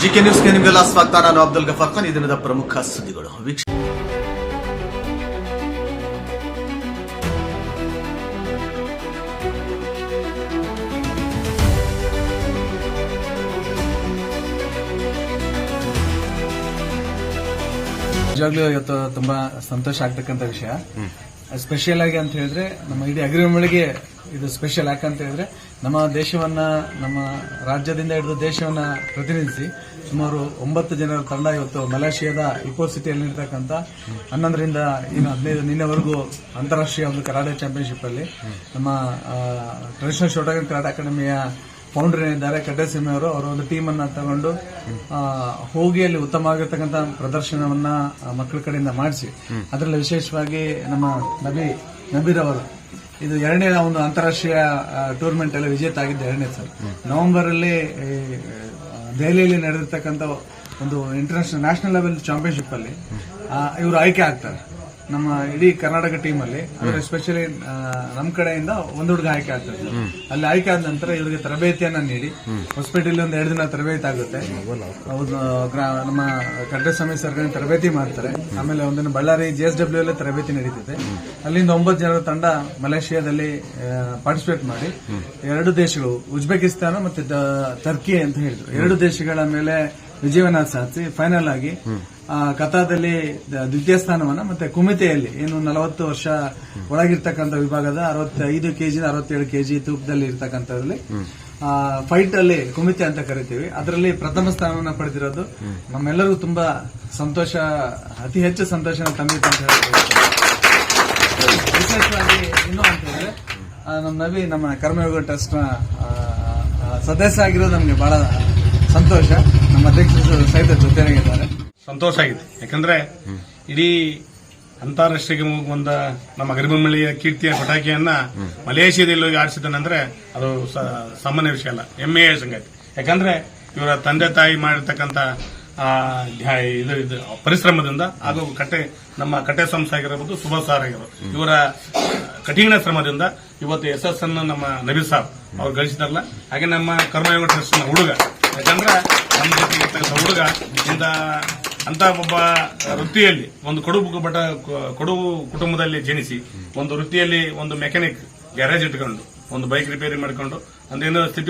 GK ನ್ಯೂಸ್ಗೆ ನಿಮಗೆಲ್ಲ ಸ್ವಾಗತ. ನಾನು ಅಬ್ದುಲ್ ಗಫಾರ್ ಖಾನ್. ಈ ದಿನದ ಪ್ರಮುಖ ಸುದ್ದಿಗಳು. ವೀಕ್ಷ ನಿಜವಾಗ್ಲೂ ಇವತ್ತು ತುಂಬಾ ಸಂತೋಷ ಆಗ್ತಕ್ಕಂಥ ವಿಷಯ. ಸ್ಪೆಷಲ್ ಆಗಿ ಅಂತ ಹೇಳಿದ್ರೆ ನಮ್ಮ ಇಡೀ ಅಗ್ರಿಮೆಂಟ್ಗೆ ಇದು ಸ್ಪೆಷಲ್ ಯಾಕಂತ ಹೇಳಿದ್ರೆ ನಮ್ಮ ದೇಶವನ್ನ ನಮ್ಮ ರಾಜ್ಯದಿಂದ ಹಿಡಿದು ದೇಶವನ್ನ ಪ್ರತಿನಿಧಿಸಿ ಸುಮಾರು ಒಂಬತ್ತು ಜನರ ತಂಡ ಇವತ್ತು ಮಲೇಷಿಯಾದ ಇಪೋ ಸಿಟಿಯಲ್ಲಿ ಇರ್ತಕ್ಕಂಥ ಹನ್ನೊಂದರಿಂದ ಇನ್ನು ಹದಿನೈದು ನಿನ್ನೆವರೆಗೂ ಅಂತಾರಾಷ್ಟ್ರೀಯ ಒಂದು ಕರಾಟೆ ಚಾಂಪಿಯನ್ಶಿಪ್ ಅಲ್ಲಿ ನಮ್ಮ ಟ್ರೆಡಿಷನಲ್ ಶೋಟಗನ್ ಕರಾಟೆ ಅಕಾಡೆಮಿಯ ಫೌಂಡರ್ ಏನಿದ್ದಾರೆ ಕಡ್ಡಸಿಂಹ ಅವರು ಅವರ ಒಂದು ಟೀಮ್ ಅನ್ನ ತಗೊಂಡು ಹೋಗಿ ಅಲ್ಲಿ ಉತ್ತಮವಾಗಿರ್ತಕ್ಕಂಥ ಪ್ರದರ್ಶನವನ್ನ ಮಕ್ಕಳ ಕಡೆಯಿಂದ ಮಾಡಿಸಿ. ಅದರಲ್ಲಿ ವಿಶೇಷವಾಗಿ ನಮ್ಮ ನಬಿ ನಬೀರ್ ಅವರು ಇದು ಎರಡನೇ ಒಂದು ಅಂತಾರಾಷ್ಟ್ರೀಯ ಟೂರ್ನಮೆಂಟ್ ಅಲ್ಲಿ ವಿಜೇತ ಆಗಿದ್ದು ಎರಡನೇ ಸರ್ ನವೆಂಬರ್ ಅಲ್ಲಿ ದೆಹಲಿಯಲ್ಲಿ ನಡೆದಿರ್ತಕ್ಕಂಥ ಒಂದು ಇಂಟರ್ನ್ಯಾಷನಲ್ ನ್ಯಾಷನಲ್ ಲೆವೆಲ್ ಚಾಂಪಿಯನ್ಶಿಪ್ ಅಲ್ಲಿ ಇವರು ಆಯ್ಕೆ ಆಗ್ತಾರೆ. ನಮ್ಮ ಇಡೀ ಕರ್ನಾಟಕ ಟೀಮ್ ಅಲ್ಲಿ ಅಂದ್ರೆ ಎಸ್ಪೆಷಲಿ ನಮ್ಮ ಕಡೆಯಿಂದ ಒಂದು ಹುಡುಗ ಆಯ್ಕೆ ಆಗ್ತದೆ. ಅಲ್ಲಿ ಆಯ್ಕೆ ಆದ ನಂತರ ಇವರಿಗೆ ತರಬೇತಿಯನ್ನ ನೀಡಿ ಹೊಸಪೇಟೆಯಲ್ಲಿ ಒಂದು ಎರಡು ದಿನ ತರಬೇತಿ ಆಗುತ್ತೆ. ನಮ್ಮ ಕಡ್ಡೆ ಸಮಯ ಸರ್ಕಾರ ತರಬೇತಿ ಮಾಡ್ತಾರೆ. ಆಮೇಲೆ ಒಂದಿನ ಬಳ್ಳಾರಿ ಜೆ ಎಸ್ ಡಬ್ಲ್ಯೂ ಅಲ್ಲೇ ತರಬೇತಿ ನಡೀತಿದೆ. ಅಲ್ಲಿಂದ ಒಂಬತ್ತು ಜನರ ತಂಡ ಮಲೇಷಿಯಾದಲ್ಲಿ ಪಾರ್ಟಿಸಿಪೇಟ್ ಮಾಡಿ ಎರಡು ದೇಶಗಳು ಉಜ್ಬೇಕಿಸ್ತಾನ ಮತ್ತೆ ಟರ್ಕಿ ಅಂತ ಹೇಳಿದ್ರು. ಎರಡು ದೇಶಗಳ ಮೇಲೆ ವಿಜಯವನ್ನ ಸಾಧಿಸಿ ಫೈನಲ್ ಆಗಿ ಕಥಾದಲ್ಲಿ ದ್ವಿತೀಯ ಸ್ಥಾನವನ್ನ ಮತ್ತೆ ಕುಮಿತೆಯಲ್ಲಿ ಏನು ನಲವತ್ತು ವರ್ಷ ಒಳಗಿರ್ತಕ್ಕಂಥ ವಿಭಾಗದ ಅರವತ್ತೈದು ಕೆಜಿ ಅರವತ್ತೇಳು ಕೆಜಿ ತೂಕದಲ್ಲಿ ಇರ್ತಕ್ಕಂಥದ್ರಲ್ಲಿ ಫೈಟ್ ಅಲ್ಲಿ ಕುಮಿತೆ ಅಂತ ಕರಿತೀವಿ. ಅದರಲ್ಲಿ ಪ್ರಥಮ ಸ್ಥಾನವನ್ನ ಪಡೆದಿರೋದು ನಮ್ಮೆಲ್ಲರಿಗೂ ತುಂಬಾ ಸಂತೋಷ ಅತಿ ಹೆಚ್ಚು ಸಂತೋಷನ ತಂದಿತ್ತು ಅಂತ ಹೇಳ್ಬೋದು. ವಿಶೇಷವಾಗಿ ಇನ್ನು ಅಂತ ಹೇಳಿದ್ರೆ ನಮ್ಮ ನವಿ ನಮ್ಮ ಕರ್ಮಯೋಗ ಟ್ರಸ್ಟ್ನ ಸದಸ್ಯ ಆಗಿರೋದು ನಮಗೆ ಬಹಳ ಸಂತೋಷ. ಅಧ್ಯಕ್ಷರು ಸಹಿತ ಜೊತೆಯಾಗಿದ್ದಾರೆ. ಸಂತೋಷ ಆಗಿದೆ. ಯಾಕಂದ್ರೆ ಇಡೀ ಅಂತಾರಾಷ್ಟ್ರೀಯ ಬಂದ ನಮ್ಮ ಗರಿಬಮಳ್ಳಿಯ ಕೀರ್ತಿಯ ಪಟಾಕಿಯನ್ನ ಮಲೇಷಿಯಾದಲ್ಲಿ ಹೋಗಿ ಆಡಿಸಿದ್ದಾನಂದ್ರೆ ಅದು ಸಾಮಾನ್ಯ ವಿಷಯ ಅಲ್ಲ. ಹೆಮ್ಮೆಯ ಸಂಗತಿ. ಯಾಕಂದ್ರೆ ಇವರ ತಂದೆ ತಾಯಿ ಮಾಡಿರ್ತಕ್ಕಂಥ ಇದು ಇದು, ಪರಿಶ್ರಮದಿಂದ ಹಾಗೂ ಕಟ್ಟೆ, ನಮ್ಮ ಕಟ್ಟೆ ಸಂಸ್ಥೆ ಆಗಿರಬಹುದು ಸುಭಾಷ್ ಸಾರ್ ಆಗಿರೋದು ಇವರ ಕಠಿಣ ಶ್ರಮದಿಂದ ಇವತ್ತು ಯಶಸ್ಸನ್ನು ನಮ್ಮ ನಬೀರ್ ಸಾಬ್ ಅವ್ರು ಗಳಿಸಿದಾರಲ್ಲ ಹಾಗೆ ನಮ್ಮ ಕರ್ಮಯೋಗ ಟ್ರಸ್ಟ್ ಹುಡುಗ ಯಾಕಂದ್ರೆ ನಮ್ಮ ಜೊತೆಗೆ ಇರ್ತಕ್ಕಂಥ ಹುಡುಗ, ಇಂದ ಅಂತ ಒಬ್ಬ ವೃತ್ತಿಯಲ್ಲಿ, ಒಂದು ಕೊಡುಗು ಬಟ ಕೊಡುಗು ಕುಟುಂಬದಲ್ಲಿ ಜನಿಸಿ, ಒಂದು ವೃತ್ತಿಯಲ್ಲಿ ಒಂದು ಮೆಕ್ಯಾನಿಕ್ ಗ್ಯಾರೇಜ್ ಇಟ್ಕೊಂಡು, ಒಂದು ಬೈಕ್ ರಿಪೇರಿ ಮಾಡ್ಕೊಂಡು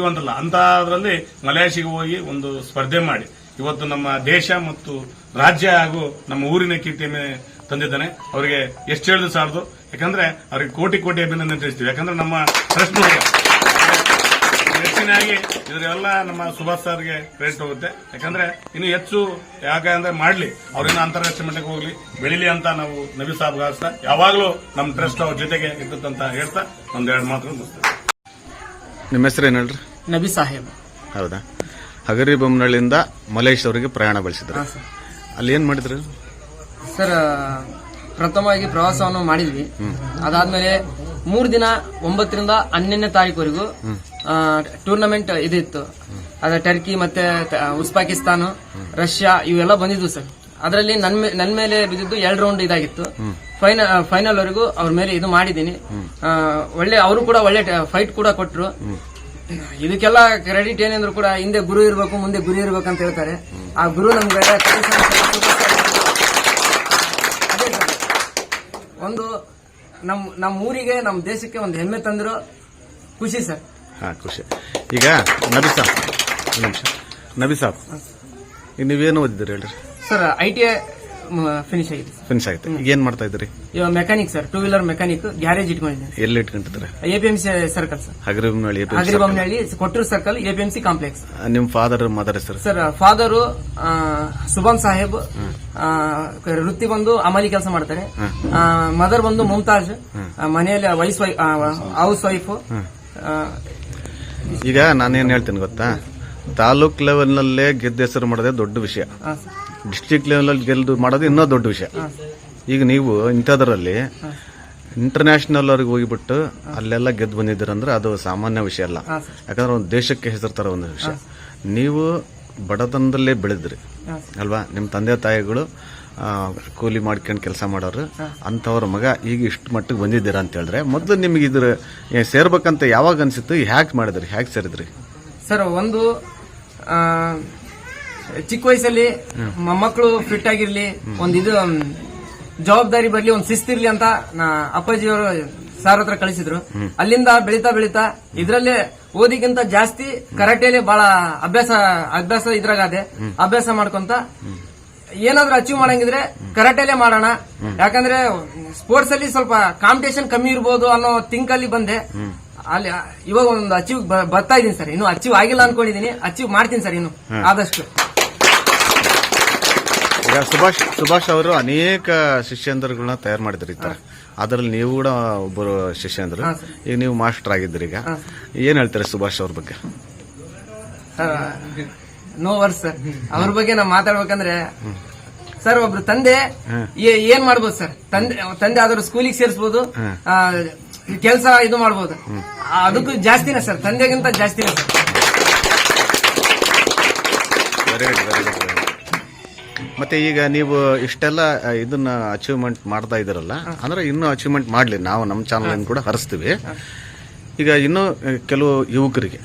ಬಂದಲ್ಲ ಅಂತ ಅದರಲ್ಲಿ ಮಲಯಾಶಿಗೆ ಹೋಗಿ ಒಂದು ಸ್ಪರ್ಧೆ ಮಾಡಿ. ಇವತ್ತು ನಮ್ಮ ದೇಶ ಮತ್ತು ರಾಜ್ಯ ಹಾಗೂ ನಮ್ಮ ಊರಿನ ಕೀರ್ತಿಯನ್ನು ತಂದಿದ್ದಾನೆ. ಅವರಿಗೆ ಎಷ್ಟು ಹೇಳಿದ್ರು ಸಾಲದು? ಯಾಕಂದ್ರೆ ಅವ್ರಿಗೆ ಕೋಟಿ ಕೋಟಿ ಅಭಿನಂದನೆ ತಿಳಿಸ್ತೀವಿ. ಯಾಕಂದ್ರೆ ನಮ್ಮ ಪ್ರಶ್ನೆ ಹೆಚ್ಚಿನಾಗಿ ಇದರೆಲ್ಲ ನಮ್ಮ ಸುಭಾಷ್ ಸರ್ಗೆ ಕ್ರೆಡಿಟ್ ಹೋಗುತ್ತೆ. ಯಾಕಂದ್ರೆ ಇನ್ನು ಹೆಚ್ಚು ಯಾಕಂದ್ರೆ ಮಾಡ್ಲಿ. ಅವ್ರಿನ್ನ ಅಂತಾರಾಷ್ಟ್ರೀಯ ಮಟ್ಟಕ್ಕೆ ಹೋಗ್ಲಿ. ಬೆಳಿಲಿ ಅಂತ ನಾವು ನಬಿ ಸಾಬ್ ಹಾಸ್ತಾ ಯಾವಾಗಲೂ ನಮ್ಮ ಟ್ರಸ್ಟ್ ಅವ್ರ ಜೊತೆಗೆ ಇರ್ತಂತ ಹೇಳ್ತಾ ಒಂದೆರಡು ಎರಡು ಮುಗಿಸ್ತೇವೆ ನಿಮ್ಮ ಹೆಸರು ಏನು ಹೇಳ್ರಿ? ನಬಿ ಸಾಹೇಬ್. ಹೌದಾ? ಹಗರಿ ಬೊಮ್ಮನಹಳ್ಳಿಯಿಂದ ಮಲೇಶ್ ಅವರಿಗೆ ಪ್ರಯಾಣ ಬೆಳೆಸಿದ್ರು. ಸರ್. ಅಲ್ಲಿ ಏನ್ ಮಾಡಿದ್ರು? ಸರ್ ಪ್ರಥಮವಾಗಿ ಪ್ರವಾಸವನ್ನು ಮಾಡಿದ್ವಿ. ಅದಾದ್ಮೇಲೆ ಮೂರು ದಿನ ಒಂಬತ್ತರಿಂದ ಹನ್ನೊಂದನೇ ತಾರೀಕುವರೆಗೂ ಟೂರ್ನಮೆಂಟ್ ಇದಿತ್ತು. ಅದ ಟರ್ಕಿ ಮತ್ತೆ ಉಜ್ಬೆಕಿಸ್ತಾನ ರಷ್ಯಾ ಇವೆಲ್ಲ ಬಂದಿದ್ವು ಸರ್. ಅದರಲ್ಲಿ ನನ್ ಮೇಲೆ ಬಿದ್ದಿದ್ದು ಎರಡು ರೌಂಡ್ ಇದಾಗಿತ್ತು. ಫೈನಲ್ ಫೈನಲ್ ವರೆಗೂ ಅವ್ರ ಮೇಲೆ ಇದು ಮಾಡಿದ್ದೀನಿ. ಒಳ್ಳೆ, ಅವರು ಕೂಡ ಒಳ್ಳೆ ಫೈಟ್ ಕೂಡ ಕೊಟ್ರು. ಇದಕ್ಕೆಲ್ಲ ಕ್ರೆಡಿಟ್ ಏನಂದ್ರು ಕೂಡ ಹಿಂದೆ ಗುರು ಇರಬೇಕು, ಮುಂದೆ ಗುರಿ ಇರಬೇಕು ಅಂತ ಹೇಳ್ತಾರೆ. ಆ ಗುರು ನಮ್ಗೆ ಒಂದು, ನಮ್ ನಮ್ಮ ಊರಿಗೆ ನಮ್ಮ ದೇಶಕ್ಕೆ ಒಂದು ಹೆಮ್ಮೆ ತಂದ್ರು ಖುಷಿ ಸರ್. ಹಾ ಖುಷಿ. ಈಗ ನಬಿ ಸಾಬ್ ಒಂದ್ ನಿಮಿಷ. ನಬಿ ಸಾಬ್ ಈಗ ನೀವೇನು ಓದಿದ್ದೀರಿ ಹೇಳ್ರಿ? Sir I T I finish ಆಗಿದೆ. ಫಿನಿಶ್ ಆಯ್ತು ಈಗ ಏನ್ ಮಾಡ್ತಾ ಇದ್ರಿ ಇವಾಗ mechanic sir two wheeler mechanic garage ಇಟ್ಕೊಂಡಿದ್ದೀನಿ ಎಲ್ಲಿ ಇಟ್ಕೊಂಡಿದ್ರೆ A P M C circle sir Hagari Bommanahalli ಅಗ್ರಿಬೊಮ್ಮನಹಳ್ಳಿ Kottur circle A P M C complex ನಿಮ್ಮ father mother sir sir father Subhan Saheb ವೃತ್ತಿ ಬಂದು ಅಮಲಿ ಕೆಲಸ ಮಾಡ್ತಾರೆ. ಮದರ್ ಬಂದು ಮುಮ್ತಾಜ್ ಮನೆಯಲ್ಲಿ ವೈಸ್ ವೈಫ್ ಹೌಸ್ ವೈಫ್ ಈಗ ನಾನೇನ್ ಹೇಳ್ತೀನಿ ಗೊತ್ತಾ? ತಾಲೂಕ್ ಲೆವೆಲ್ ನಲ್ಲೇ ಗೆದ್ದ ಹೆಸರು ಮಾಡೋದೇ ದೊಡ್ಡ ವಿಷಯ. ಡಿಸ್ಟ್ರಿಕ್ಟ್ ಲೆವೆಲ್ ಗೆಲ್ದು ಮಾಡೋದು ಇನ್ನೂ ದೊಡ್ಡ ವಿಷಯ. ಈಗ ನೀವು ಇಂಥದ್ರಲ್ಲಿ ಇಂಟರ್ನ್ಯಾಷನಲ್ ಅವ್ರಿಗೆ ಹೋಗಿಬಿಟ್ಟು ಅಲ್ಲೆಲ್ಲ ಗೆದ್ದು ಬಂದಿದ್ದೀರಂದ್ರೆ ಅದು ಸಾಮಾನ್ಯ ವಿಷಯ ಅಲ್ಲ. ಯಾಕಂದ್ರೆ ಒಂದು ದೇಶಕ್ಕೆ ಹೆಸರು ತರೋ ಒಂದು ವಿಷಯ. ನೀವು ಬಡತನದಲ್ಲೇ ಬೆಳೆದ್ರಿ. ಅಲ್ವಾ? ನಿಮ್ಮ ತಂದೆ ತಾಯಿಗಳು ಕೂಲಿ ಮಾಡ್ಕೊಂಡು ಕೆಲಸ ಮಾಡೋರು. ಅಂಥವ್ರ ಮಗ ಈಗ ಇಷ್ಟು ಮಟ್ಟಿಗೆ ಬಂದಿದ್ದೀರಾ ಅಂತ ಹೇಳಿದ್ರೆ ಮೊದಲು ನಿಮ್ಗೆ ಇದ್ರ ಸೇರ್ಬೇಕಂತ ಯಾವಾಗ ಅನ್ಸಿತ್ತು? ಹ್ಯಾಕ್ ಮಾಡಿದ್ರಿ ಹ್ಯಾಕ್ ಸೇರಿದ್ರಿ? ಸರ್ ಒಂದು ಚಿಕ್ಕ ವಯಸ್ಸಲ್ಲಿ ಮೊಮ್ಮಕ್ಕಳು ಫಿಟ್ ಆಗಿರ್ಲಿ ಒಂದ್ ಇದು ಜವಾಬ್ದಾರಿ ಬರ್ಲಿ ಒಂದ್ ಶಿಸ್ತಿರ್ಲಿ ಅಂತ ನಾ ಅಪ್ಪಾಜಿಯವರು ಸಾರ್ ಹತ್ರ ಕಳಿಸಿದ್ರು. ಅಲ್ಲಿಂದ ಬೆಳಿತಾ ಬೆಳಿತಾ ಇದ್ರಲ್ಲೇ ಓದಿಗಿಂತ ಜಾಸ್ತಿ ಕರಾಟೆಯಲ್ಲಿ ಬಹಳ ಅಭ್ಯಾಸ ಅಭ್ಯಾಸ ಇದ್ರಾಗದೆ. ಅಭ್ಯಾಸ ಮಾಡ್ಕೊಂತ ಏನಾದ್ರೂ ಅಚೀವ್ ಮಾಡಂಗಿದ್ರೆ ಕರಾಟೆಲೆ ಮಾಡೋಣ. ಯಾಕಂದ್ರೆ ಸ್ಪೋರ್ಟ್ಸ್ ಅಲ್ಲಿ ಸ್ವಲ್ಪ ಕಾಂಪಿಟೇಷನ್ ಕಮ್ಮಿ ಇರ್ಬೋದು ಅನ್ನೋ ಥಿಂಕ್ ಅಲ್ಲಿ ಬಂದೆ. ಅಲ್ಲಿ ಇವಾಗ ಒಂದು ಅಚೀವ್ ಬರ್ತಾ ಇದೀನಿ ಸರ್. ಇನ್ನು ಅಚೀವ್ ಆಗಿಲ್ಲ ಅನ್ಕೊಂಡಿದೀನಿ ಅಚೀವ್ ಮಾಡ್ತೀನಿ ಸರ್ ಇನ್ನು. ಆದಷ್ಟು. ಈಗ ಸುಭಾಷ್ ಸುಭಾಷ್ ಅವರು ಅನೇಕ ಶಿಷ್ಯಂದರುಗಳನ್ನ ತಯಾರು ಮಾಡಿದ್ರು ತರ ಅದರಲ್ಲಿ ನೀವು ಕೂಡ ಒಬ್ಬರು ಶಿಷ್ಯಂದ್ರು. ಈಗ ನೀವು ಮಾಸ್ಟರ್ ಆಗಿದ್ದೀರಿ ಈಗ. ಏನ್ ಹೇಳ್ತಾರೆ ಸುಭಾಷ್ ಅವ್ರ ಬಗ್ಗೆ? ನೋ ವರ್ಸ್ ಸರ್ ಅವ್ರ ಬಗ್ಗೆ ನಾವು ಮಾತಾಡ್ಬೇಕಂದ್ರೆ ಸರ್ ಒಬ್ರು ತಂದೆ ಏನ್ ಮಾಡ್ಬೋದು ಸರ್ ತಂದೆ ತಂದೆ ಆದ್ರೂ ಸ್ಕೂಲಿಗೆ ಸೇರಿಸಬಹುದು ಕೆಲಸ ಇದು ಮಾಡ್ಬೋದು. ಅದಕ್ಕೂ ಜಾಸ್ತಿನೇ ಸರ್ ತಂದೆಗಿಂತ ಜಾಸ್ತಿನೇ sir very good very good ಮತ್ತೆ ಈಗ ನೀವು ಇಷ್ಟೆಲ್ಲ ಇದನ್ನ ಅಚೀವ್ಮೆಂಟ್ ಮಾಡ್ತಾ ಇದ್ದೀರಲ್ಲ ಅಂದ್ರೆ ಇನ್ನೂ ಅಚೀವ್ಮೆಂಟ್ ಮಾಡ್ಲಿ. ನಾವು ನಮ್ಮ ಚಾನಲ್ ಕೂಡ ಹರಿಸ್ತೀವಿ. ಈಗ ಇನ್ನೂ ಕೆಲವು ಯುವಕರಿಗೆ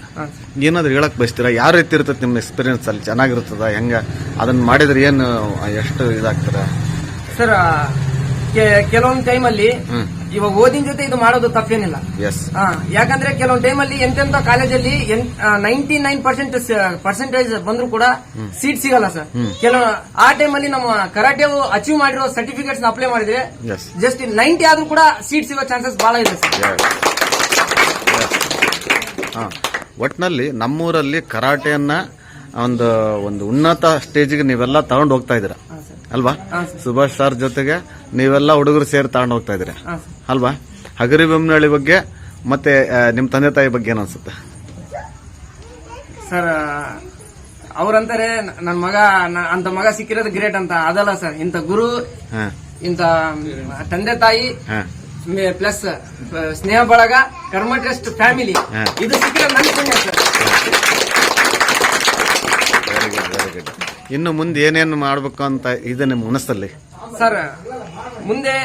ಏನಾದ್ರು ಹೇಳಕ್ ಬಯಸ್ತೀರಾ? ಯಾವ ರೀತಿ ಇರ್ತದೆ ನಿಮ್ಮ ಎಕ್ಸ್ಪೀರಿಯನ್ಸ್ ಅಲ್ಲಿ? ಚೆನ್ನಾಗಿರ್ತದ ಹೆಂಗ? ಅದನ್ನ ಮಾಡಿದ್ರೆ ಏನು ಎಷ್ಟು ಇದಾಗ್ತದ? ಸರ್ ಕೆಲವೊಂದು ಟೈಮಲ್ಲಿ ಇವಾಗ ಓದಿನ ಜೊತೆ ಇದು ಮಾಡೋದು ತಪ್ಪೇನಿಲ್ಲ. ಎಸ್ ಯಾಕಂದ್ರೆ ಕೆಲವೊಂದು ಟೈಮಲ್ಲಿ ಎಂತೆಂತ ಕಾಲೇಜಲ್ಲಿ ನೈಂಟಿ ನೈನ್ ಪರ್ಸೆಂಟ್ ಪರ್ಸೆಂಟೇಜ್ ಬಂದ್ರು ಕೂಡ ಸೀಟ್ ಸಿಗಲ್ಲ ಸರ್. ಕೆಲವು ಆ ಟೈಮಲ್ಲಿ ನಮ್ಮ ಕರಾಟೆ ಅಚೀವ್ ಮಾಡಿರೋ ಸರ್ಟಿಫಿಕೇಟ್ಸ್ ಅಪ್ಲೈ ಮಾಡಿದ್ರೆ ಜಸ್ಟ್ ನೈಂಟಿ ಆದ್ರೂ ಕೂಡ ಸೀಟ್ ಸಿಗೋ ಚಾನ್ಸಸ್ ಬಹಳ ಇದೆ ಸರ್. ಹಾ. ಒಟ್ನಲ್ಲಿ ನಮ್ಮೂರಲ್ಲಿ ಕರಾಟೆಯನ್ನ ಒಂದು ಒಂದು ಉನ್ನತ ಸ್ಟೇಜಿಗೆ ನೀವೆಲ್ಲ ತಗೊಂಡು ಹೋಗ್ತಾ ಇದ್ದೀರಾ? ಅಲ್ವಾ? ಸುಭಾಷ್ ಸರ್ ಜೊತೆಗೆ ನೀವೆಲ್ಲ ಹುಡುಗರು ಸೇರಿ ತಗೊಂಡು ಹೋಗ್ತಾ ಇದ್ದೀರಾ? ಅಲ್ವಾ? ಹಗರಿ ಬೊಮ್ಮನಹಳ್ಳಿ ಬಗ್ಗೆ ಮತ್ತೆ ನಿಮ್ಮ ನಿಮ್ ತಂದೆ ತಾಯಿ ಬಗ್ಗೆ ಏನ್ ಅನ್ಸುತ್ತೆ? ಸರ್ ಅವ್ರಂತಾರೆ ನನ್ನ ಮಗ ಅಂತ ಮಗ ಸಿಕ್ಕಿರೋದು ಗ್ರೇಟ್ ಅಂತ. ಅದಲ್ಲ ಸರ್ ಇಂಥ ಗುರು ಇಂತ ಇಂಥ ತಂದೆ ತಾಯಿ ಪ್ಲಸ್ ಸ್ನೇಹ ಬಳಗ ಕರ್ಮ ಟ್ರಸ್ಟ್ ಫ್ಯಾಮಿಲಿ ಇದು ಸಿಕ್ಕಿದ್ರೆ ನನ್ನ ಪುಣ್ಯ sir. Very good very good ಇನ್ನು ಮುಂದೆ ಏನೇನು ಮಾಡಬೇಕು ಅಂತ ಇದೆ ನಿಮ್ಮ ಮನಸ್ಸಲ್ಲಿ? ಸರ್ ಮುಂದೆ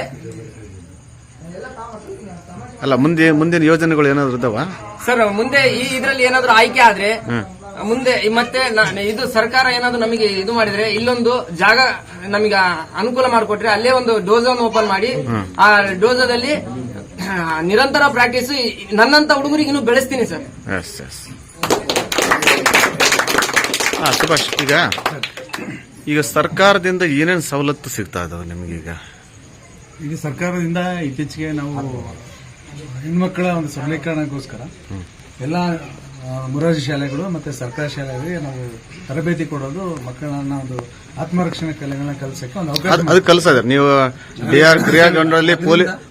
ಅಲ್ಲ ಮುಂದೆ ಮುಂದಿನ ಯೋಜನೆಗಳು ಏನಾದ್ರು ಇದಾವ? ಸರ್ ಮುಂದೆ ಈ ಇದ್ರಲ್ಲಿ ಏನಾದ್ರು ಆಯ್ಕೆ ಆದ್ರೆ ಮುಂದೆ ಮತ್ತೆ ಇದು ಸರ್ಕಾರ ಏನಾದ್ರೂ ನಮಗೆ ಇದು ಮಾಡಿದ್ರೆ ಇಲ್ಲೊಂದು ಜಾಗ ನಮಗೆ ಅನುಕೂಲ ಮಾಡಿಕೊಟ್ರೆ ಅಲ್ಲೇ ಒಂದು ಡೋಸನ್ ಓಪನ್ ಮಾಡಿ ಆ ಡೋಸದಲ್ಲಿ ನಿರಂತರ ಪ್ರಾಕ್ಟೀಸ್ ನನ್ನಂತ ಹುಡುಗರಿಗೆ ಇನ್ನು ಬೆಳೆಸ್ತೀನಿ ಸರ್. ಎಸ್ ಎಸ್ ಹಾ ಸುಭಾಷ್ ಈಗ ಈಗ ಸರ್ಕಾರದಿಂದ ಏನೇನು ಸವಲತ್ತು ಸಿಗ್ತಾ ಇದಾವೆ ನಿಮ್ಗೆ ಈಗ? ಸರ್ಕಾರದಿಂದ ಇತ್ತೀಚೆಗೆ ನಾವು ಹೆಣ್ಮಕ್ಳ ಒಂದು ಸಬಲೀಕರಣಕ್ಕೋಸ್ಕರ ಎಲ್ಲ ಮೊರಾರ್ಜಿ ಶಾಲೆಗಳು ಮತ್ತೆ ಸರ್ಕಾರಿ ಶಾಲೆಗಳಿಗೆ ನಾವು ತರಬೇತಿ ಕೊಡೋದು ಮಕ್ಕಳನ್ನ ಒಂದು ಆತ್ಮರಕ್ಷಣೆ ಕಲೆಗಳನ್ನ ಕಲಿಸಕ್ಕೆ ಒಂದು ಅವಕಾಶ ಅದ್- ಕಲಿಸ ನೀವು ಡಿ ಆರ್ ಕ್ರಿಯಾಗಂಡಲ್ಲಿ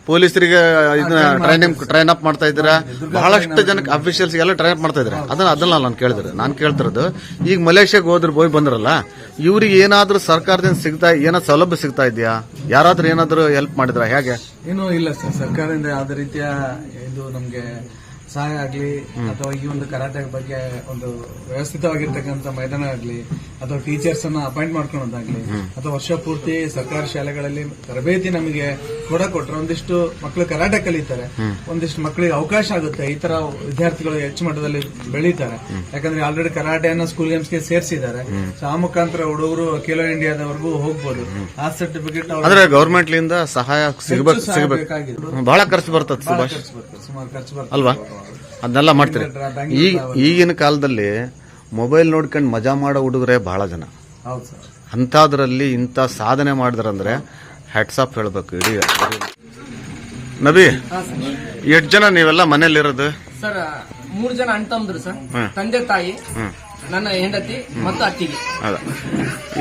ಪೊಲೀಸರಿಗೆ ಇದನ್ನ ಟ್ರೈನಿಂಗ್ ಟ್ರೈನ್ ಅಪ್ ಮಾಡ್ತಾ ಇದ್ದೀರಾ? ಬಹಳಷ್ಟು ಜನಕ್ಕೆ ಅಫಿಷಿಯಲ್ಸ್ ಎಲ್ಲ ಟ್ರೈನ್ ಅಪ್ ಮಾಡ್ತಾ ಇದ್ದಾರೆ. ಅದನ್ನ ಅದನ್ನ ನಾನು ಕೇಳಿದ್ರೆ ನಾನು ಕೇಳ್ತಿರೋದು ಈಗ ಮಲೇಷ್ಯಾಗೆ ಹೋದ್ರೆ ಹೋಗಿ ಬಂದ್ರಲ್ಲ ಇವ್ರಿಗೆ ಏನಾದ್ರೂ ಸರ್ಕಾರದಿಂದ ಸಿಗ್ತಾ ಏನಾದ್ರು ಸೌಲಭ್ಯ ಸಿಗ್ತಾ ಇದೆಯಾ? ಯಾರಾದ್ರೂ ಏನಾದ್ರೂ ಹೆಲ್ಪ್ ಮಾಡಿದ್ರ? ಹೇಗೆ? ಏನೂ ಇಲ್ಲ ಸರ್. ಸರ್ಕಾರದಿಂದ ಯಾವುದೇ ರೀತಿಯ ಇದು ನಮ್ಗೆ ಸಹಾಯ ಆಗ್ಲಿ ಅಥವಾ ಈ ಒಂದು ಕರಾಟೆ ಬಗ್ಗೆ ಒಂದು ವ್ಯವಸ್ಥಿತವಾಗಿರ್ತಕ್ಕಂಥ ಮೈದಾನ ಆಗ್ಲಿ ಅಥವಾ ಟೀಚರ್ಸ್ ಅನ್ನ ಅಪಾಯಿಂಟ್ ಮಾಡ್ಕೊಳ್ಳೋದಾಗ್ಲಿ ಅಥವಾ ವರ್ಷ ಪೂರ್ತಿ ಸರ್ಕಾರಿ ಶಾಲೆಗಳಲ್ಲಿ ತರಬೇತಿ ನಮಗೆ ಕೂಡ ಕೊಟ್ರೆ ಒಂದಿಷ್ಟು ಮಕ್ಕಳು ಕರಾಟೆ ಕಲಿತಾರೆ. ಒಂದಿಷ್ಟು ಮಕ್ಕಳಿಗೆ ಅವಕಾಶ ಆಗುತ್ತೆ. ಈ ತರ ವಿದ್ಯಾರ್ಥಿಗಳು ಹೆಚ್ಚು ಮಟ್ಟದಲ್ಲಿ ಬೆಳೀತಾರೆ. ಯಾಕಂದ್ರೆ ಆಲ್ರೆಡಿ ಕರಾಟೆಯನ್ನ ಸ್ಕೂಲ್ ಗೇಮ್ಸ್ಗೆ ಸೇರಿಸಿದ್ದಾರೆ. ಸೊ ಆ ಮುಖಾಂತರ ಹುಡುಗರು ಖೇಲೋ ಇಂಡಿಯಾದವರೆಗೂ ಹೋಗ್ಬೋದು. ಆ ಸರ್ಟಿಫಿಕೇಟ್ ಗೌರ್ಮೆಂಟ್ ಲಿಂದ ಸಹಾಯ ಸಿಗಬೇಕಾಗಿದೆ ಬಹಳ ಖರ್ಚು ಬರ್ತದೆ ಸುಭಾಷ್. ಖರ್ಚು ಬರ್ತದೆ. ಸುಮಾರು ಖರ್ಚು ಬರ್ತದೆ. ಅಲ್ವಾ? ಅದನ್ನೆಲ್ಲ ಮಾಡ್ತೀರಿ. ಈಗ ಈಗಿನ ಕಾಲದಲ್ಲಿ ಮೊಬೈಲ್ ನೋಡ್ಕೊಂಡು ಮಜಾ ಮಾಡೋ ಹುಡುಗರೇ ಬಹಳ ಜನ. ಹೌದು ಸರ್. ಅಂಥದ್ರಲ್ಲಿ ಇಂಥ ಸಾಧನೆ ಮಾಡಿದ್ರಂದ್ರೆ ಹ್ಯಾಟ್ಸಾಪ್ ಹೇಳ್ಬೇಕು ಇಡೀ ನಬಿ ಎಷ್ಟು ಜನ ನೀವೆಲ್ಲ ಮನೇಲಿರೋದು ಸರ್ ಮೂರು ಜನ ಅಣ್ಣ ತಮ್ಮದ್ರು ಸರ್ ತಂದೆ ತಾಯಿ ನನ್ನ ಹೆಂಡತಿ ಮತ್ತು ಅತ್ತಿಗೆ. ಅದ.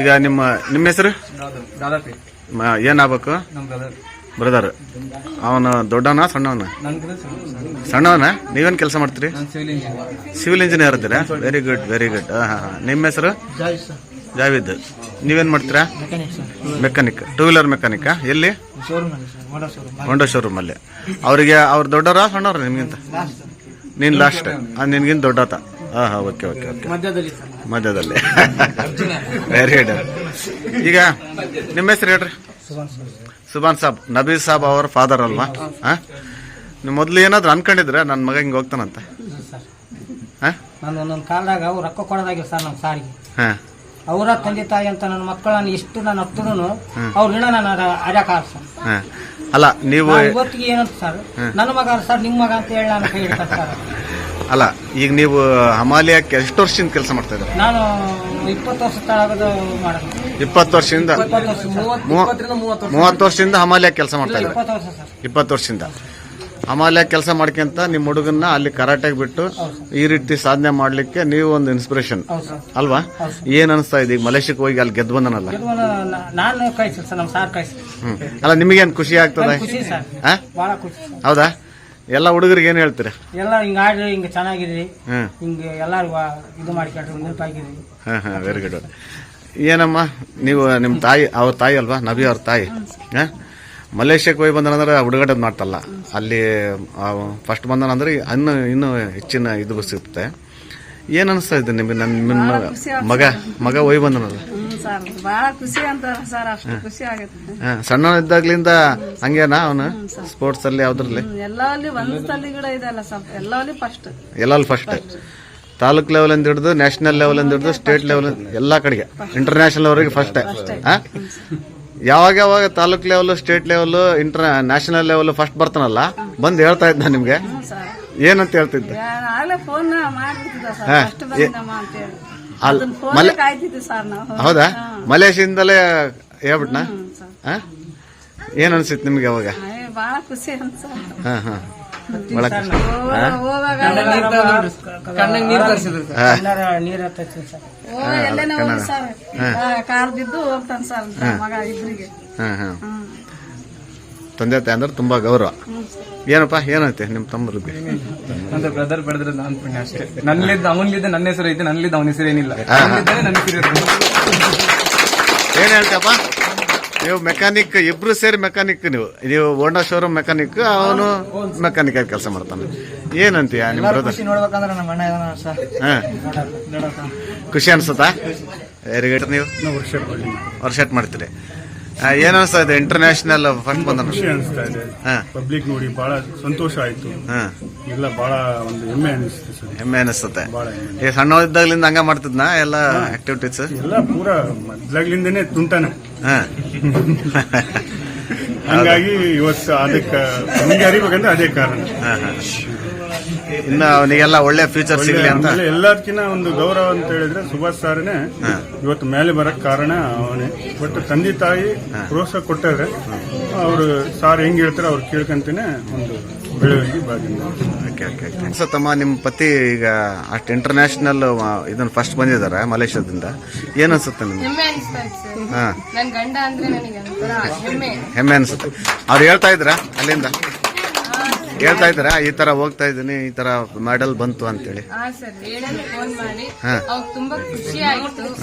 ಈಗ ನಿಮ್ಮ ನಿಮ್ಮ ಹೆಸರು? ದಾದಾಪಿ ಏನಾಗ್ಬೇಕು? ನಮ್ಮ ಬ್ರದರ್, ಅವನ ದೊಡ್ಡವನ ಸಣ್ಣವನ? ಸಣ್ಣವನ? ನೀವೇನು ಕೆಲಸ ಮಾಡ್ತೀರಿ? ಸಿವಿಲ್ ಇಂಜಿನಿಯರ್ ಇದ್ದೀರಾ? ವೆರಿ ಗುಡ್ ವೆರಿ ಗುಡ್ ನಿಮ್ಮ ಹೆಸರು? ಜಾವಿದ್. ನೀವೇನು ಮಾಡ್ತೀರಾ? ಮೆಕ್ಯಾನಿಕ್ ಟೂ ವೀಲರ್ ಮೆಕ್ಯಾನಿಕ್ ಎಲ್ಲಿ? ಹೋಂಡಾ ಶೋರೂಮ್ ಅಲ್ಲಿ. ಅವರಿಗೆ ಅವ್ರ ದೊಡ್ಡವರ, ಸಣ್ಣವ್ರ ನಿಮ್ಗಿಂತ? ನೀನ್ ಲಾಸ್ಟ್ ನಿನ್ಗಿಂತ ದೊಡ್ಡತ. ಹಾ ಹಾ ಓಕೆ ಓಕೆ ಓಕೆ ಮಧ್ಯದಲ್ಲಿ. ವೆರಿ ಗುಡ್ ಈಗ, ನಿಮ್ಮ ಹೆಸರು ಹೇಳ್ರಿ. ಸುಭಾನ್ ಸಾಬ್ ನಬೀ ಸಾಬ್ ಅವರ ಫಾದರ್ ಅಲ್ವಾ? ಹಾಂ? ನೀವು ಮೊದಲು ಏನಾದ್ರು ಅನ್ಕೊಂಡಿದ್ರೆ ನನ್ನ ಮಗ ಹಿಂಗ್ ಹೋಗ್ತಾನಂತ. ಹಾಂ? ನಾನು ಒಂದೊಂದು ಕಾಲದಾಗ ಅವ್ರು ರೊಕ್ಕ ಕೊಡೋದಾಗಿಲ್ಲ ಸರ್ ನಮ್ಮ ಸಾರಿಗೆ. ಹಾಂ. ಅವರ ತಂದೆ ತಾಯಿ ಅಂತ ನನ್ನ ಮಕ್ಕಳನ್ನ ಇಷ್ಟು ನಾನು ಹತ್ತಿದ್ರು ಅವ್ರ ಋಣ ನಾನು ಅಡಕ ಸರ್ ಹಾ. ಅಲ್ಲ ನೀವು ಇವತ್ತಿಗೆ ಏನಂತ ಸರ್ ನನ್ನ ಮಗ ಸರ್ ನಿಮ್ಮ ಮಗ ಅಂತ ಹೇಳಿ ನಾನು ಕೈ ಹಿಡ್ತಾರೆ ಸರ್. ಅಲ್ಲ ಈಗ ನೀವು ಹಮಾಲಿಯಾಕ್ಕೆ ಎಷ್ಟು ವರ್ಷದಿಂದ ಕೆಲಸ ಮಾಡ್ತಾ ಇದ್ದಾರೆ? ನಾನು ಇಪ್ಪತ್ತು ವರ್ಷ ತಳಗದ ಮಾಡೋದು. ಇಪ್ಪತ್ತು ವರ್ಷದಿಂದ? ಇಪ್ಪತ್ತು ವರ್ಷ ಮೂವ- ಇಪ್ಪತ್ತರಿಂದ ಮೂವತ್ತು ವರ್ಷ. ಮೂವತ್ತು ವರ್ಷದಿಂದ ಹಮಾಲಿಯಾಗ ಕೆಲಸ ಮಾಡ್ತಾ ಇದ್ದಾರೆ? ಇಪ್ಪತ್ತು ವರ್ಷ ಸರ್. ಇಪ್ಪತ್ತು ವರ್ಷದಿಂದ. ಹಮಾಲಿಯಾಗ ಕೆಲಸ ಮಾಡ್ಕೊಂತ ನಿಮ್ಮ ಹುಡುಗನ್ನ ಅಲ್ಲಿ ಕರಾಟೆಗೆ ಬಿಟ್ಟು ಈ ರೀತಿ ಸಾಧನೆ ಮಾಡ್ಲಿಕ್ಕೆ ನೀವು ಒಂದು ಇನ್ಸ್ಪಿರೇಷನ್ ಹೌದು ಸರ್. ಅಲ್ವಾ? ಏನ್ ಅನಿಸ್ತಾ ಇದೆ? ಈಗ ಮಲೇಷ್ಯಾಕ್ಕೆ ಹೋಗಿ ಅಲ್ಲಿ ಗೆದ್ದು ಬಂದನಲ್ಲ? ಇದು ನಾ- ನಾನು ಕಳಿಸಿ ಸರ್ ನಮ್ಮ ಸಾರ್ ಕಳಿಸಿ ಹ್ಮ್. ಅಲ್ಲ ನಿಮಗೇನ್ ಖುಷಿ ಆಗ್ತದೆ? ಖುಷಿ ಸರ್. ಹಾ ಬಹಳ ಖುಷಿ ಸರ್. ಹೌದಾ? ಎಲ್ಲ ಹುಡುಗರಿಗೆ ಏನ್ ಹೇಳ್ತೀರಾ? ಎಲ್ಲ ಹಿಂಗ ಆಡ್ರಿ ಹಿಂಗ ಚೆನ್ನಾಗಿದ್ರಿ ಹ್ಮ್ ಹಿಂಗ ಎಲ್ಲಾರು ಇದು ಮಾಡ್ಕೊಂಡ್ರಿ ಹಾ ಹಾ ವೆರಿ ಗುಡ್ ಏನಮ್ಮ ನೀವು ನಿಮ್ಮ ತಾಯಿ ಅವ್ರ ತಾಯಿ ಅಲ್ವಾ? ನಬಿ ಅವ್ರ ತಾಯಿ. ಹಾಂ? ಮಲೇಷ್ಯಾಕ್ಕೆ ಹೋಗಿ ಬಂದನಂದ್ರೆ ಹುಡುಗಾಟ ಮಾಡ್ತಲ್ಲ ಅಲ್ಲಿ ಫಸ್ಟ್ ಬಂದನಂದ್ರೆ ಇನ್ನು ಇನ್ನೂ ಹೆಚ್ಚಿನ ಇದು ಸಿಗುತ್ತೆ. ಏನ್ ಅನಿಸ್ತಾ ಇದೆ ನಿಮಗೆ? ನನ್ನ ಮಗ ಮಗ ಹೋಗಿ ಬಂದನಲ್ಲ? ಸರ್ ಬಹಳ ಖುಷಿ ಅಂತ ಸರ್ ಅಷ್ಟು ಖುಷಿ ಸಣ್ಣ ಇದ್ದಾಗ್ಲಿಂದ ಹಂಗೇನಾ ಅವನು? ಸ್ಪೋರ್ಟ್ಸ್ ಅಲ್ಲಿ ಯಾವ್ದ್ರಲ್ಲಿ? ಎಲ್ಲಲ್ಲಿ ಒಂದ್ಸಲಿ ಕೂಡ ಇದೆ ಅಲ್ಲ ಸರ್. ಎಲ್ಲಲ್ಲಿ ಫಸ್ಟ್ ಎಲ್ಲಲ್ಲಿ ಫಸ್ಟ್ ತಾಲೂಕ್ ಲೆವೆಲ್ ಅಂತ ಹಿಡಿದು ನ್ಯಾಷನಲ್ ಲೆವೆಲ್ ಅಂತ ಹಿಡಿದು ಸ್ಟೇಟ್ ಲೆವೆಲ್ ಎಲ್ಲಾ ಕಡೆಗೆ. ಇಂಟರ್ನ್ಯಾಷನಲ್ ಅವರಿಗೆ ಫಸ್ಟ್ ಯಾವಾಗ ಯಾವಾಗ taluk level state level international level first ಬರ್ತಾನಲ್ಲ ಬಂದ್ ಹೇಳ್ತಾ ಇದ್ದ ನಿಮ್ಗೆ? ಏನಂತ ಹೇಳ್ತಿದ್ದೆ? ಫೋನ್ ಮಲೆ ಹೌದಾ. ಮಲೇಷಿಯಿಂದಲೇ ಹೇಳ್ಬಿಟ್ನಾ? ಏನ್ ಅನ್ಸಿತ್ ನಿಮ್ಗೆ ಅವಾಗ? ಬಹಳ ಖುಷಿ ಅಂತ ಹಾ ಹಾ. ಒಳಗ್ ಹೋಗಾಗ ಕಣ್ಣಾಗ ನೀರು ತರಿಸಿದ್ರು ಸರ್ ಎಲ್ಲಾರ ನೀರ್ ಸರ್ ಹೋಗ ಎಲ್ಲೇನ ಸರ್ ಕಾರ್ ಬಿದ್ದು ಹೋಗ್ತಾನೆ ಸರ್ ಮಗ ಇಬ್ರಿಗೆ. ಹಾ ಹಾ. ತಂದೆ ತಾಯಿ ಅಂದ್ರೆ ತುಂಬಾ ಗೌರವ. ಏನಪ್ಪ ಏನಂತೆ ನಿಮ್ ತಮ್ಮರಿಗೆ? ನಂದು ಬ್ರದರ್ ಬೆಳೆದ್ರೆ ನಾನ್ ಪುಣ್ಯ ಅಷ್ಟೇ. ನನ್ನಿದ್ದ ಅವನ್ಲಿದ್ದ ನನ್ನ ಹೆಸರು ಐತೆ ನನ್ನಿದ್ದ ಅವನ ಹೆಸರು ಏನಿಲ್ಲ. ಅವನಿದ್ದಾನೆ ನನ್ನ ಹೆಸರು ಇರೋದು. ಏನ್ ಹೇಳ್ತಪ್ಪ ನೀವು ಮೆಕ್ಯಾನಿಕ್ ಇಬ್ರು ಸೇರಿ ಮೆಕ್ಯಾನಿಕ್ ನೀವು. ನೀವು ಹೋಂಡಾ ಶೋರೂಮ್ ಮೆಕ್ಯಾನಿಕ್ ಅವನು ಮೆಕ್ಯಾನಿಕ್ ಆಗಿ ಕೆಲಸ ಮಾಡ್ತಾನೆ. ಏನಂತೀಯ ನಿಮ್ ಬ್ರದರ್ ಖುಷಿ ನೋಡ್ಬೇಕಂದ್ರೆ ನಮ್ಮ ಅಣ್ಣ ಇದಾನ ಸರ್. ಹಾ. ಖುಷಿ ಅನ್ಸುತ್ತಾ? ವೆರಿ ಗುಡ್ ನೀವು? ವರ್ಷಟ್ ಮಾಡ್ತೀರಿ. ಏನ್ ಅನ್ಸ್ತಾ ಇದೆ ಇಂಟರ್ನ್ಯಾಷನಲ್ ಫಂಡ್ ಬಂದ ಖುಷಿ ಅನಿಸ್ತಾ ಇದೆ. ಪಬ್ಲಿಕ್ ನೋಡಿ ಬಹಳ ಸಂತೋಷ ಆಯ್ತು. ಹಾ. ಎಲ್ಲ ಬಹಳ ಒಂದು ಹೆಮ್ಮೆ ಅನಿಸ್ತು ಸರ್. ಹೆಮ್ಮೆ ಅನಿಸುತ್ತೆ ಈ ಸಣ್ಣ ಈ ಸಣ್ಣವಿದ್ದಾಗ್ಲಿಂದ ಹಂಗ ಮಾಡ್ತಿದ್ನಾ ಎಲ್ಲ ಆಕ್ಟಿವಿಟೀಸ್ ಎಲ್ಲ ಪೂರ ಮೊದ್ಲಾಗ್ಲಿಂದನೇ ತುಂಟಾನೆ. ಹಾ. ಹಂಗಾಗಿ ಇವತ್ತು ಅದಕ್ಕೆ ನಮಗೆ ಅರಿಬೇಕಂದ್ರೆ ಅದೇ ಕಾರಣ. ಇನ್ನು ಅವನಿಗೆಲ್ಲ ಒಳ್ಳೆ ಫ್ಯೂಚರ್ ಸಿಗಲಿ ಅಂತ. ಆಮೇಲೆ ಎಲ್ಲದಕ್ಕಿಂತ ಒಂದು ಗೌರವ ಅಂತ ಹೇಳಿದ್ರೆ ಸುಭಾಷ್ ಸಾರನೇ ಇವತ್ತು ಮೇಲೆ ಬರಕ್ ಕಾರಣ ಅವನೇ. ಬಟ್ ತಂದೆ ತಾಯಿ ಪ್ರೋತ್ಸಾಹ ಕೊಟ್ಟಾರೆ ಅವರು ಸಾರ್ ಹೆಂಗ್ ಹೇಳ್ತಾರೆ ಅವ್ರು ಕೇಳ್ಕಂತಾನೆ ಒಂದು ಬೆಳವಣಿಗೆ ಬಾಗಿನ ಓಕೆ ಓಕೆ ಓಕೆ. ಅನ್ಸತ್ತಮ್ಮ ನಿಮ್ಮ ಪತಿ ಈಗ ಅಷ್ಟು ಇಂಟರ್ನ್ಯಾಷನಲ್ ಇದನ್ನ ಫಸ್ಟ್ ಬಂದಿದ್ದಾರೆ ಮಲೇಷ್ಯಾದಿಂದ. ಏನ್ ಅನ್ಸುತ್ತೆ ನಿಮ್ಗೆ? ಹೆಮ್ಮೆ ಅನಿಸ್ತಾ ಇತ್ತು ಸರ್. ಹಾ. ನನ್ ಗಂಡ ಅಂದ್ರೆ ನನಗೆ ಒಂಥರ ಹೆಮ್ಮೆ. ಹೆಮ್ಮೆ ಅನ್ಸುತ್ತೆ. ಅವ್ರು ಹೇಳ್ತಾ ಇದ್ರ ಅಲ್ಲಿಂದ? ಹೇಳ್ತಾ ಇದ್ರ? ಈ ತರ ಹೋಗ್ತಾ ಇದ್ದೀನಿ ಈ ತರ ಮೆಡಲ್ ಬಂತು ಅಂತೇಳಿ. ಹಾ ಸರ್ ಹೇಳಲು ಫೋನ್ ಮಾಡಿ. ಹಾ. ಅವ್ರು ತುಂಬಾ ಖುಷಿ ಆಯ್ತು.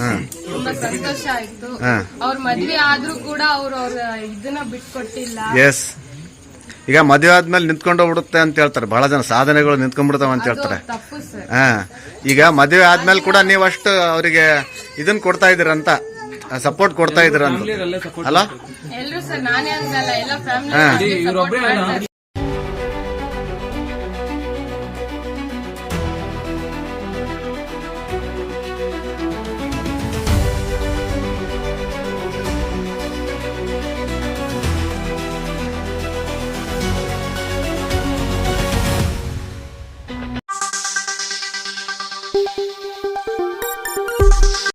ತುಂಬಾ ಸಂತೋಷ ಆಯ್ತು. ಹಾ. ಅವ್ರ ಮದ್ವೆ ಆದ್ರೂ ಕೂಡ ಅವ್ರು ಅವ್ರ ಇದನ್ನ ಬಿಟ್ಕೊಟ್ಟಿಲ್ಲ. ಎಸ್ ಈಗ ಮದುವೆ ಆದ್ಮೇಲೆ ನಿಂತ್ಕೊಂಡು ಬಿಡುತ್ತೆ ಅಂತ ಹೇಳ್ತಾರೆ. ಬಹಳ ಜನ ಸಾಧನೆಗಳು ನಿಂತ್ಕೊಂಡ್ಬಿಡ್ತಾವ ಅಂತ ಹೇಳ್ತಾರೆ. ತಪ್ಪು ಸರ್. ಹಾ. ಈಗ ಮದುವೆ ಆದ್ಮೇಲೆ ಕೂಡ ನೀವು ಅಷ್ಟು ಅವರಿಗೆ ಇದನ್ನ ಕೊಡ್ತಾ ಇದೀರಂತ ಸಪೋರ್ಟ್ ಕೊಡ್ತಾ ಇದೀರಂತ ಅಲ್ಲ? ಹಾ.